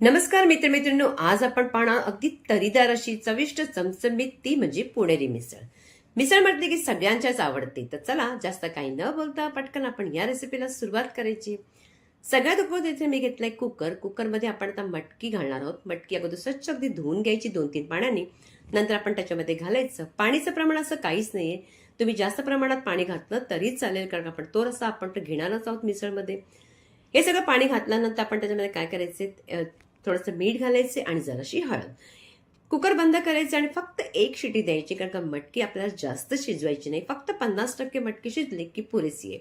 नमस्कार मित्रमित्रांनो आज आपण पाहणार अगदी तरीदार अशी चविष्ट चमचमीत ती म्हणजे पुणेरी मिसळ. मिसळ म्हटली की सगळ्यांच्याच आवडते. तर चला जास्त काही न बोलता पटकन आपण या रेसिपीला सुरुवात करायची. सगळ्यात उपयोग इथे मी घेतलाय कुकर. कुकरमध्ये आपण आता मटकी घालणार आहोत. मटकी अगोदर स्वच्छ अगदी धुवून घ्यायची दोन तीन पाण्याने नंतर आपण त्याच्यामध्ये घालायचं. पाणीचं प्रमाण असं काहीच नाहीये. तुम्ही जास्त प्रमाणात पाणी घातलं तरी चालेल कारण आपण तो रस्ता आपण तर घेणारच आहोत मिसळमध्ये. हे सगळं पाणी घातल्यानंतर आपण त्याच्यामध्ये काय करायचे? थोडंसं मीठ घालायचे आणि जराशी हळद. कुकर बंद करायचे आणि फक्त एक शिटी द्यायची कारण का मटकी आपल्याला जास्त शिजवायची नाही. फक्त पन्नास टक्के मटकी शिजली की पुरेशी आहे.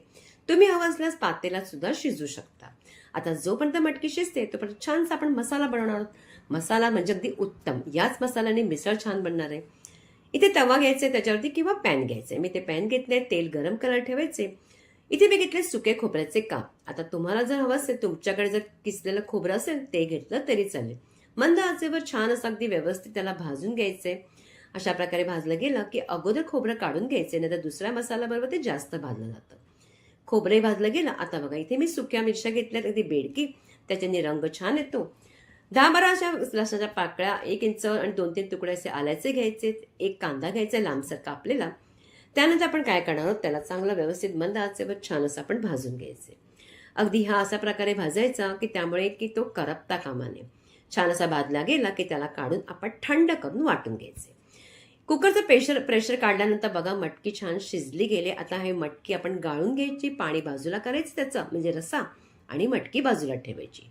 तुम्ही हवं असल्यास पातेल्यात सुद्धा शिजू शकता. आता जोपर्यंत मटकी शिजते तोपर्यंत छानसा आपण मसाला बनवणार आहोत. मसाला म्हणजे अगदी उत्तम. याच मसाल्याने मिसळ छान बनणार आहे. इथे तवा घ्यायचे त्याच्यावरती किंवा पॅन घ्यायचं आहे. मी ते पॅन घेतले तेल गरम करायला ठेवायचे. इथे मी घेतले सुके खोबऱ्याचे काप. आता तुम्हाला जर हवं असेल तुमच्याकडे जर किसलेलं खोबरं असेल ते घेतलं तरी चालेल. मंद आचेवर छान असं अगदी व्यवस्थित त्याला भाजून घ्यायचे. अशा प्रकारे भाजलं गेलं की अगोदर खोबरं काढून घ्यायचे नाही तर दुसऱ्या मसाल्याबरोबर ते जास्त भाजलं जातं. खोबरे भाजलं गेलं. आता बघा इथे मी सुक्या मिरच्या घेतल्यात अगदी बेडकी. त्याच्याने रंग छान येतो. दहा बारा अशा लसणाच्या पाकळ्या एक इंच आणि दोन तीन तुकडे असे आल्याचे घ्यायचे. एक कांदा घ्यायचा लांबसर कापलेला. त्यानंतर आपण काय करणार आहोत? त्याला चांगलं व्यवस्थित मंद आचेवर छान असं आपण भाजून घ्यायचे. अगदी हा असा प्रकारे भाजायचा की त्यामुळे की तो करपता कामाने छान असा भाजला गेला की त्याला काढून आपण थंड करून वाटून घ्यायचे. कुकरचं प्रेशर प्रेशर काढल्यानंतर बघा मटकी छान शिजली गेले. आता हे मटकी आपण गाळून घ्यायची पाणी बाजूला करायचं त्याचं म्हणजे रसा आणि मटकी बाजूला ठेवायची.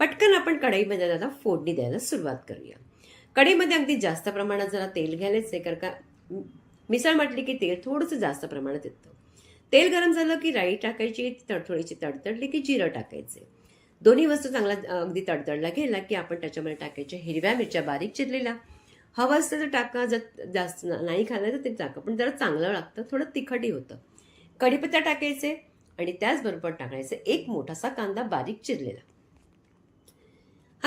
पटकन आपण कढईमध्ये आता फोडणी द्यायला सुरुवात करूया. कढईमध्ये अगदी जास्त प्रमाणात जरा तेल घ्यायलाच आहे कारण का मिसळ म्हटली की तेल थोडंसं जास्त प्रमाणात येतं. तेल गरम झालं की राई टाकायची तडथोडीची तडतडली की जिरं टाकायचे. दोन्ही वस्तू चांगला अगदी तडतडला गेला की आपण त्याच्यामध्ये टाकायच्या हिरव्या मिरच्या बारीक चिरलेल्या. हवं असतं तर टाका जर जास्त नाही खाल्लं तर ते टाका पण जरा चांगलं लागतं थोडं तिखटही होतं. कढीपत्ता टाकायचे आणि त्याचबरोबर टाकायचे एक मोठासा कांदा बारीक चिरलेला.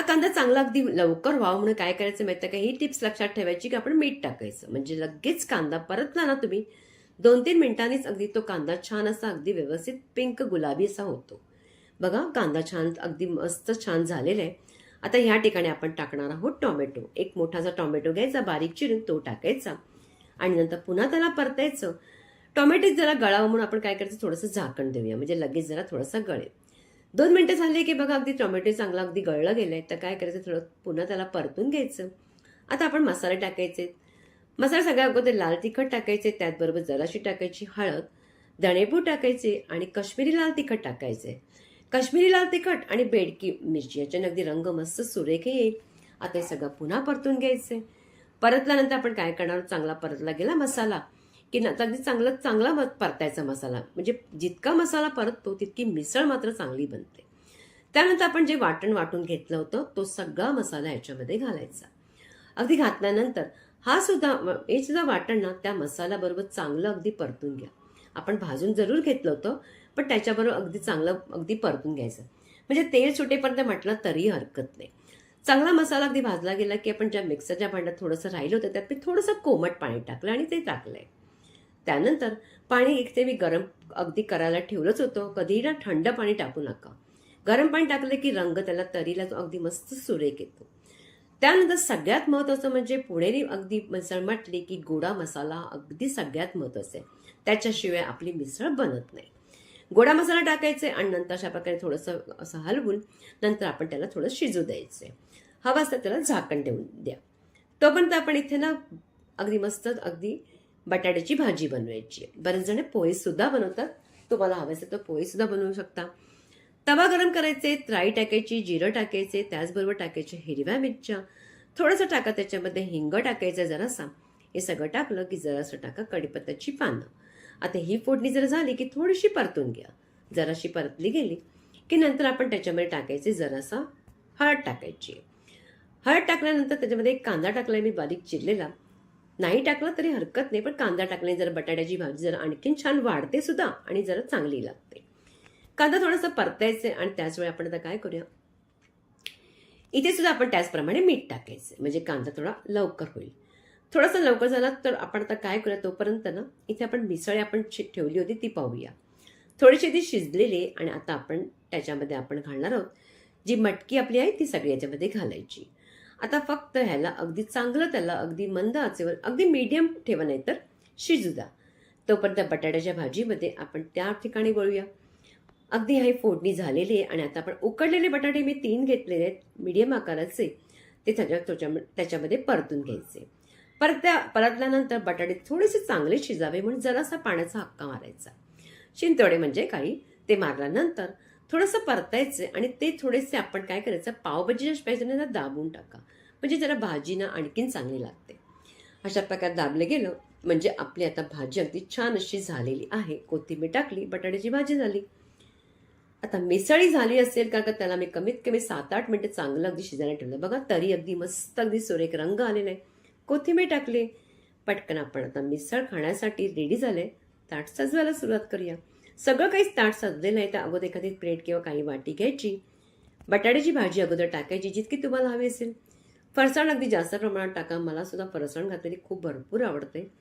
हा कांदा चांगला अगदी लवकर व्हावं म्हणून काय करायचं माहिती का? ही टिप्स लक्षात ठेवायची की आपण मीठ टाकायचं. म्हणजे लगेच कांदा परतला ना तुम्ही दोन तीन मिनिटांनीच अगदी तो कांदा छान असा अगदी व्यवस्थित पिंक गुलाबी असा होतो. बघा कांदा छान अगदी मस्त छान झालेला आहे. आता ह्या ठिकाणी आपण टाकणार आहोत टोमॅटो. एक मोठासा टोमॅटो घ्यायचा बारीक चिरून तो टाकायचा. आणि नंतर पुन्हा त्याला परतायचं. टोमॅटो जरा गळावं म्हणून आपण काय करायचं? थोडंसं झाकण देऊया. म्हणजे लगेच जरा थोडंसं गळेल. दोन मिनटं झाले की बघा अगदी टोमॅटो चांगला अगदी गळलं गेलं आहे तर काय करायचं? थोडं पुन्हा त्याला परतून घ्यायचं. आता आपण मसाले टाकायचे. मसाला सगळ्या अगोदर लाल तिखट टाकायचे त्याचबरोबर जराशी टाकायची हळद धणेपूड टाकायचे आणि काश्मीरी लाल तिखट टाकायचे. काश्मीरी लाल तिखट आणि बेडकी मिरची याच्याने अगदी रंग मस्त सुरेख येईल. आता हे सगळं पुन्हा परतून घ्यायचे. परतल्यानंतर आपण काय करणार चांगला परतला गेला मसाला. की नंतर अगदी चांगला चांगला मत परतायचा मसाला. म्हणजे जितका मसाला परततो तितकी मिसळ मात्र चांगली बनते. त्यानंतर आपण जे वाटण वाटून घेतलं होतं तो सगळा मसाला याच्यामध्ये घालायचा. अगदी घातल्यानंतर हा सुद्धा हे सुद्धा वाटण ना त्या मसाल्याबरोबर चांगलं अगदी परतून घ्या. आपण भाजून जरूर घेतलं होतं पण त्याच्याबरोबर अगदी चांगलं अगदी परतून घ्यायचं. म्हणजे तेल सुटेपर्यंत म्हटलं तरी हरकत नाही. चांगला मसाला अगदी भाजला गेला की आपण ज्या मिक्सरच्या भांड्यात थोडंसं राहिलं होतं त्यात मी थोडंसं कोमट पाणी टाकलं आणि ते टाकलंय. त्यानंतर पाणी एक ते मी गरम अगदी करायला ठेवलंच होतं. कधीही ना थंड पाणी टाकू नका. गरम पाणी टाकलं की रंग त्याला तरीला तो अगदी मस्त सुरेख येतो. त्यानंतर सगळ्यात महत्त्वाचं म्हणजे पुणेरी अगदी मिसळ म्हटली की गोडा मसाला अगदी सगळ्यात महत्त्वाचं आहे. त्याच्याशिवाय आपली मिसळ बनत नाही. गोडा मसाला टाकायचे आणि नंतर अशा प्रकारे थोडंसं असं हलवून नंतर आपण त्याला थोडं शिजू आहे हवा असतं त्याला झाकण देऊन द्या. तोपर्यंत आपण इथे ना अगदी मस्त अगदी बटाट्याची भाजी बनवायची. आहे बरेच जण पोहेसुद्धा बनवतात. तुम्हाला हवं असेल तर पोहेसुद्धा बनवू शकता. तवा गरम करायचे राई टाकायची जिरं टाकायचे त्याचबरोबर टाकायचे हिरव्या मिरच्या. थोडंसं टाका त्याच्यामध्ये हिंग टाकायचं जरासा हे सगळं टाकलं की जरासं टाका कढीपत्त्याची पानं. आता ही फोडणी जर झाली की थोडीशी परतून घ्या. जराशी परतली गेली की नंतर आपण त्याच्यामध्ये टाकायचे जरासा हळद टाकायची. हळद टाकल्यानंतर त्याच्यामध्ये एक कांदा टाकलाय मी बारीक चिरलेला. नाही टाकलं तरी हरकत नाही पण कांदा टाकल्याने जर बटाट्याची भाजी जर आणखीन छान वाढते सुद्धा आणि जरा चांगली लागते. कांदा थोडासा परतायचे आणि त्याच वेळी आपण आता काय करूया? इथे सुद्धा आपण त्याचप्रमाणे मीठ टाकायचं म्हणजे कांदा थोडा लवकर होईल. थोडासा लवकर झाला तर आपण आता काय करूया? तोपर्यंत ना इथे आपण मिसळ आपण ठेवली होती ती पाहूया. थोडीशी ती शिजलेली आणि आता आपण त्याच्यामध्ये आपण घालणार आहोत. जी मटकी आपली आहे ती सगळी याच्यामध्ये घालायची. आता फक्त ह्याला अगदी चांगलं त्याला अगदी मंद आचेवर अगदी मीडियम ठेवा नाही तर शिजू द्या. तोपर्यंत बटाट्याच्या भाजीमध्ये आपण त्या ठिकाणी वळूया. अगदी हे फोडणी झालेली आहे आणि आता आपण उकडलेले बटाटे मी तीन घेतलेले आहेत मीडियम आकाराचे. ते त्याच्या त्याच्याम- त्याच्यामध्ये परतून घ्यायचे. परत्या परतल्यानंतर बटाटे थोडेसे चांगले शिजावे म्हणून जरासा पाण्याचा हक्का मारायचा. शिंतोडे म्हणजे काही ते मारल्यानंतर थोडंसं परतायचं आणि ते थोडेसे आपण काय करायचं पावभाजीच्या स्पायसीने दाबून टाका. म्हणजे जरा भाजीनं आणखीन चांगली लागते. अशा प्रकारे दाबलं गेलं म्हणजे आपली आता भाजी अगदी छान अशी झालेली आहे. कोथिंबीर टाकली बटाट्याची भाजी झाली. आता मिसळी झाली असेल का का त्याला मी कमीत कमी सात आठ मिनटं चांगलं अगदी शिजायला ठेवलं. बघा तरी अगदी मस्त अगदी सुरेख रंग आलेला आहे. कोथिंबीर टाकली. पटकन आपण आता मिसळ खाण्यासाठी रेडी झाले. ताट सजवायला सुरुवात करूया. सगळं काही ताट सजलेलं आहे तर अगोदर एखादी प्लेट किंवा काही वाटी घ्यायची. बटाट्याची भाजी अगोदर टाकायची जितकी तुम्हाला हवी असेल. फरसाण अगदी जास्त प्रमाणात टाका मला सुद्धा फरसाण घातलेली खूप भरपूर आवडते.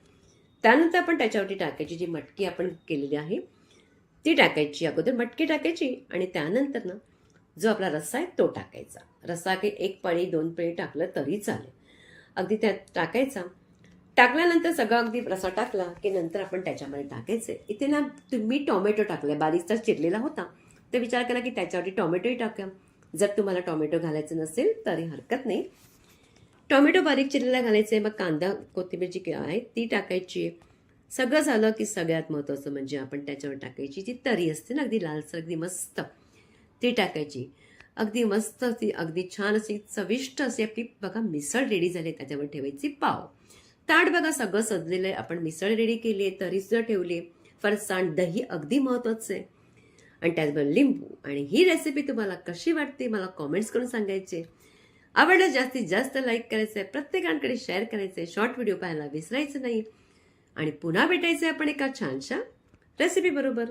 त्यानंतर आपण त्याच्यावरती टाकायची जी मटकी आपण केलेली आहे ती टाकायची अगोदर मटकी टाकायची आणि त्यानंतर ना जो आपला रस्सा आहे तो टाकायचा. रस्सा काही एक पाळी दोन पळी टाकलं तरी चालेल. अगदी त्यात टाकायचा. टाकल्यानंतर सगळं अगदी रसा टाकला की नंतर आपण त्याच्यामध्ये टाकायचं. इथे ना तुम्ही टोमॅटो टाकले. बारीकचा चिरलेला होता. तर विचार करा की त्याच्यावरती टोमॅटोही टाका जर तुम्हाला टोमॅटो घालायचं नसेल तरी हरकत नाही. टोमॅटो बारीक चिरलेला घालायचे मग कांदा कोथिंबीर जी आहे ती टाकायची. सगळं झालं की सगळ्यात महत्त्वाचं म्हणजे आपण त्याच्यावर टाकायची जी तरी असते ना अगदी लालसर अगदी मस्त ती टाकायची. अगदी मस्त ती अगदी छान अशी चविष्ट अशी आपली बघा मिसळ रेडी झाली त्याच्यावर ठेवायची पाव. ताट बघा सगळं सजलेलं आहे. आपण मिसळ रेडी केली आहे तरी सुद्धा ठेवली फरसाण दही अगदी महत्त्वाचं आहे. आणि त्याचबरोबर लिंबू. आणि ही रेसिपी तुम्हाला कशी वाटते मला कॉमेंट्स करून सांगायचे. आवडलं जास्तीत जास्त लाईक करायचं आहे. प्रत्येकांकडे शेअर करायचं आहे. शॉर्ट व्हिडिओ पाहायला विसरायचं नाही. आणि पुन्हा भेटायचं आहे आपण एका छानशा रेसिपी बरोबर.